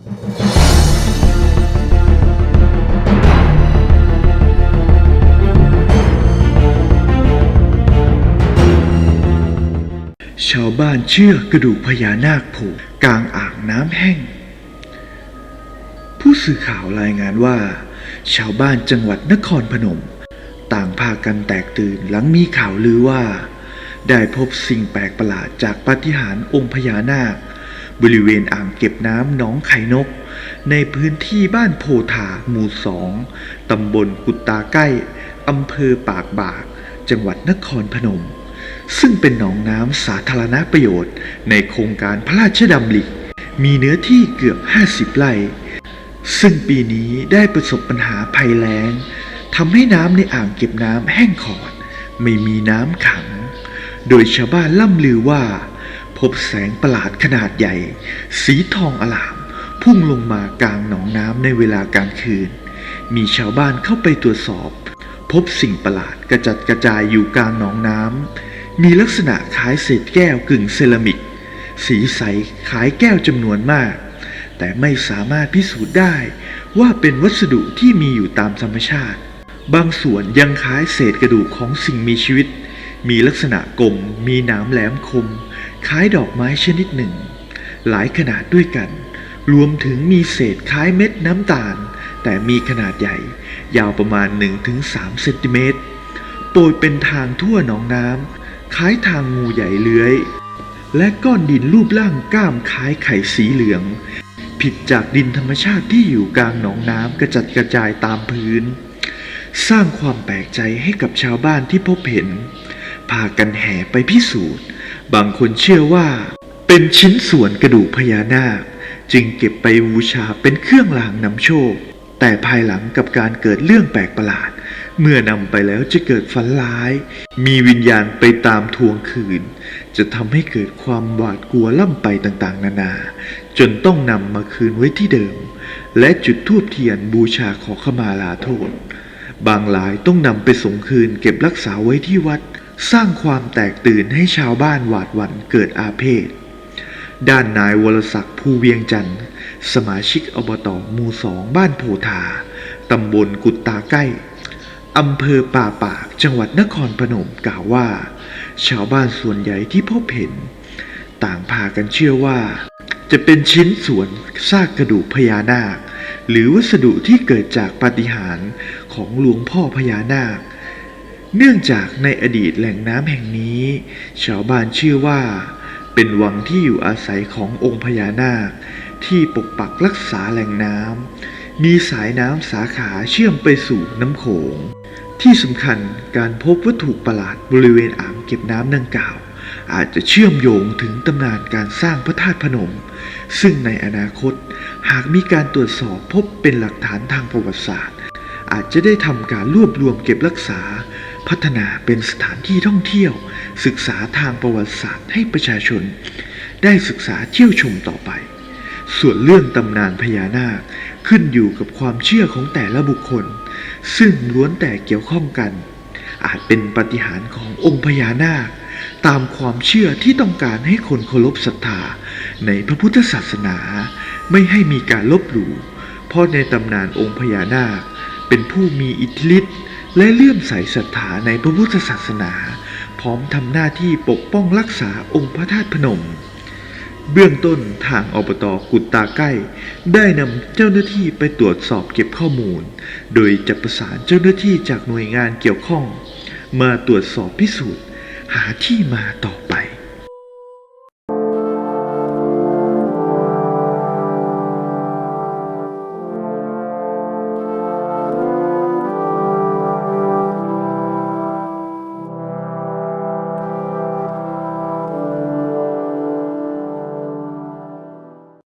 ชาวบ้านเชื่อกระดูกพญานาคโผล่กลางอ่างน้ำแห้ง ผู้สื่อข่าวรายงานว่า ชาวบ้านจังหวัดนครพนม ต่างพากันแตกตื่นหลังมีข่าวลือว่า ได้พบสิ่งแปลกประหลาดจากปาฏิหาริย์องค์พญานาค บริเวณอ่างเก็บน้ำหนองไข่นก ในพื้นที่บ้านโพธาหมู่สองตำบลกุตตาใกล้อำเภอปากบาก จังหวัดนครพนม ซึ่งเป็นหนองน้ำสาธารณประโยชน์ ในโครงการพระราชดำริมีเนื้อที่เกือบ 50 ไร่ ซึ่งปีนี้ได้ประสบปัญหาภัยแล้งทำให้น้ำในอ่างเก็บน้ำแห้งขอด ไม่มีน้ำขัง โดยชาวบ้านล่ำลือว่า พบแสงประหลาดขนาดใหญ่ สีทองอลาม พุ่งลงมากลางหนองน้ำในเวลากลางคืน มีชาวบ้านเข้าไปตรวจสอบ พบสิ่งประหลาดกระจัดกระจายอยู่กลางหนองน้ำมีลักษณะคล้ายเศษแก้วกึ่งเซรามิก สีใสคล้ายแก้วจำนวนมาก แต่ไม่สามารถพิสูจน์ได้ว่าเป็นวัสดุที่มีอยู่ตามธรรมชาติ บางส่วนยังคล้ายเศษกระดูกของสิ่งมีชีวิต มีลักษณะกลม มีหนามแหลมคม คล้ายดอกไม้ชนิดหนึ่ง หลายขนาดด้วยกัน รวมถึงมีเศษคล้ายเม็ดน้ำตาล แต่มีขนาดใหญ่ ยาวประมาณ 1-3 เซนติเมตรโปรยเป็นทางทั่วหนองน้ำคล้ายทางงูใหญ่เลื้อย และก้อนดินรูปร่างก้ามคล้ายไข่สีเหลือง ผิดจากดินธรรมชาติที่อยู่กลางหนองน้ำกระจัดกระจายตามพื้น สร้างความแปลกใจให้กับชาวบ้านที่พบเห็น พากันแห่ไปพิสูจน์ บางคนเชื่อว่า เป็นชิ้นส่วนกระดูกพญานาค จึงเก็บไปบูชาเป็นเครื่องรางนำโชค แต่ภายหลังกับการเกิดเรื่องแปลกประหลาด เมื่อนำไปแล้วจะเกิดฝันร้าย มีวิญญาณไปตามทวงคืน จะทำให้เกิดความหวาดกลัวล่ำไปต่างๆ นานา จนต้องนำมาคืนไว้ที่เดิม และจุดธูปเทียนบูชาขอขมาลาโทษบางรายต้องนำไปส่งคืนเก็บรักษาไว้ที่วัด สร้างความแตกตื่นให้ชาวบ้านหวาดหวั่นเกิดอาเพศ ด้านนายวรศักดิ์ภูเวียงจันทร์ สมาชิกอบตหมู่สองบ้านโพธา ตำบลกุตตาใกล้ อำเภอป่าปากจังหวัดนครพนมกล่าวว่า ชาวบ้านส่วนใหญ่ที่พบเห็น ต่างพากันเชื่อว่า จะเป็นชิ้นส่วนซากกระดูกพญานาค หรือวัสดุที่เกิดจากปาฏิหาริย์ของหลวงพ่อพญานาค เนื่องจากในอดีตแหล่งน้ำแห่งนี้ ชาวบ้านเชื่อว่า เป็นวังที่อยู่อาศัยขององค์พญานาค ที่ปกปักรักษาแหล่งน้ำมีสายน้ำสาขาเชื่อมไปสู่น้ำโขง ที่สำคัญการพบวัตถุประหลาดบริเวณอ่างเก็บน้ำดังกล่าว อาจจะเชื่อมโยงถึงตำนานการสร้างพระธาตุพนม ซึ่งในอนาคตหากมีการตรวจสอบพบเป็นหลักฐานทางประวัติศาสตร์ อาจจะได้ทำการรวบรวมเก็บรักษา พัฒนาเป็นสถานที่ท่องเที่ยว ศึกษาทางประวัติศาสตร์ให้ประชาชน ได้ศึกษาเที่ยวชมต่อไป ส่วนเรื่องตำนานพญานาคขึ้นอยู่กับความเชื่อของแต่ละบุคคล ซึ่งล้วนแต่เกี่ยวข้องกัน อาจเป็นปฏิหารขององค์พญานาค ตามความเชื่อที่ต้องการให้คนเคารพศรัทธาในพระพุทธศาสนา ไม่ให้มีการลบหลู่เพราะในตำนานองค์พญานาค เป็นผู้มีอิทธิฤทธิ์ และเลื่อมใสศรัทธาในพระพุทธศาสนา พร้อมทำหน้าที่ปกป้องรักษาองค์พระธาตุพนม เบื้องต้นทางอบตกุตตาใกล้ ได้นำเจ้าหน้าที่ไปตรวจสอบเก็บข้อมูล โดยจะประสานเจ้าหน้าที่จากหน่วยงานเกี่ยวข้อง มาตรวจสอบพิสูจน์หาที่มาต่อไป